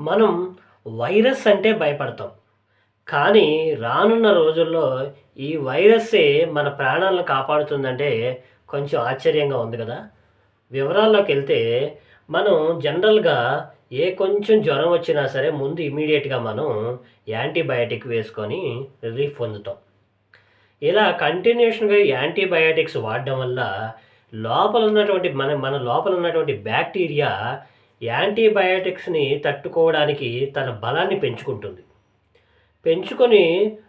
మనం వైరస్ అంటే భయపడతాం. కానీ రానున్న రోజుల్లో ఈ వైరస్సే మన ప్రాణాలను కాపాడుతుందంటే కొంచెం ఆశ్చర్యంగా ఉంది కదా. వివరాల్లోకి వెళ్తే మనం జనరల్గా ఏ కొంచెం జ్వరం వచ్చినా సరే ముందు ఇమీడియట్గా మనం యాంటీబయాటిక్ వేసుకొని రిలీఫ్ పొందుతాం. ఇలా కంటిన్యూషన్గా యాంటీబయాటిక్స్ వాడడం వల్ల లోపల ఉన్నటువంటి మన మన లోపల ఉన్నటువంటి బ్యాక్టీరియా యాంటీబయాటిక్స్ని తట్టుకోవడానికి తన బలాన్ని పెంచుకుంటుంది. పెంచుకొని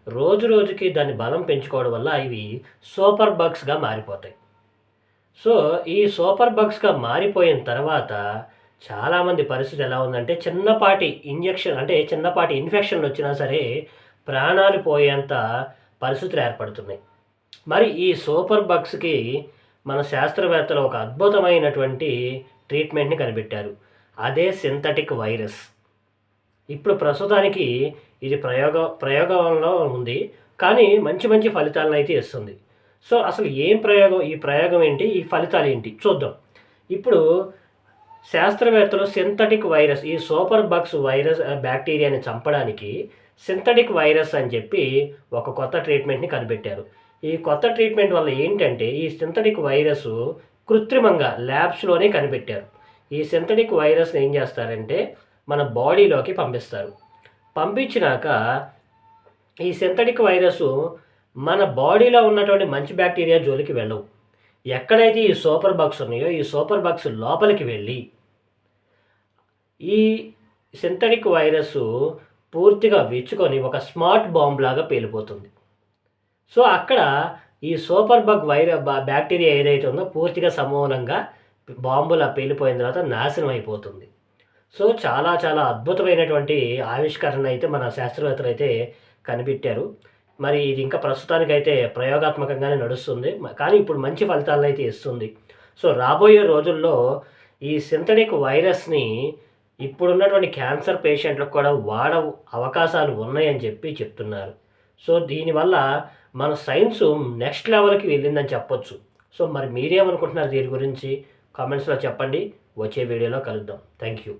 రోజు రోజుకి దాని బలం పెంచుకోవడం వల్ల ఇవి సూపర్ బగ్స్గా మారిపోతాయి. సో ఈ సూపర్ బగ్స్గా మారిపోయిన తర్వాత చాలామంది పరిస్థితి ఎలా ఉందంటే చిన్నపాటి ఇంజెక్షన్ అంటే చిన్నపాటి ఇన్ఫెక్షన్లు వచ్చినా సరే ప్రాణాలు పోయేంత పరిస్థితులు ఏర్పడుతున్నాయి. మరి ఈ సూపర్ బగ్స్కి మన శాస్త్రవేత్తలు ఒక అద్భుతమైనటువంటి ట్రీట్మెంట్ని కనిపెట్టారు. అదే సింథటిక్ వైరస్. ఇప్పుడు ప్రస్తుతానికి ఇది ప్రయోగ ప్రయోగంలో ఉంది. కానీ మంచి మంచి ఫలితాలను అయితే ఇస్తుంది. సో అసలు ఏం ప్రయోగం ఈ ప్రయోగం ఏంటి ఈ ఫలితాలు ఏంటి? చూద్దాం. ఇప్పుడు శాస్త్రవేత్తలు సింథటిక్ వైరస్ ఈ సూపర్ బగ్స్ వైరస్ బ్యాక్టీరియాని చంపడానికి సింథటిక్ వైరస్ అని చెప్పి ఒక కొత్త ట్రీట్మెంట్ని కనిపెట్టారు. ఈ కొత్త ట్రీట్మెంట్ వల్ల ఏంటంటే ఈ సింథటిక్ వైరస్ కృత్రిమంగా ల్యాబ్స్లోనే కనిపెట్టారు. ఈ సింథటిక్ వైరస్ని ఏం చేస్తారంటే మన బాడీలోకి పంపిస్తారు. పంపించినాక ఈ సింథటిక్ వైరస్ మన బాడీలో ఉన్నటువంటి మంచి బ్యాక్టీరియా జోలికి వెళ్ళవు. ఎక్కడైతే ఈ సూపర్ బగ్స్ ఉన్నాయో ఈ సూపర్ బగ్స్ లోపలికి వెళ్ళి ఈ సింథటిక్ వైరస్ పూర్తిగా విచ్చుకొని ఒక స్మార్ట్ బాంబ్ లాగా పేలిపోతుంది. సో అక్కడ ఈ సూపర్ బగ్ వైర బ్యాక్టీరియా ఏదైతే ఉందో పూర్తిగా సమూలంగా బాంబులా పేలిపోయిన తర్వాత నాశనం అయిపోతుంది. సో చాలా చాలా అద్భుతమైనటువంటి ఆవిష్కరణ అయితే మన శాస్త్రవేత్తలు అయితే కనిపెట్టారు. మరి ఇది ఇంకా ప్రస్తుతానికైతే ప్రయోగాత్మకంగానే నడుస్తుంది. కానీ ఇప్పుడు మంచి ఫలితాలను అయితే ఇస్తుంది. సో రాబోయే రోజుల్లో ఈ సింథటిక్ వైరస్ని ఇప్పుడున్నటువంటి క్యాన్సర్ పేషెంట్లకు కూడా వాడ అవకాశాలు ఉన్నాయని చెప్పి చెప్తున్నారు. సో దీనివల్ల మన సైన్స్ నెక్స్ట్ లెవెల్కి వెళ్ళిందని చెప్పొచ్చు. సో మరి మీరేమనుకుంటున్నారు దీని గురించి? కామెంట్స్లో చెప్పండి. వచ్చే వీడియోలో కలుద్దాం. Thank you.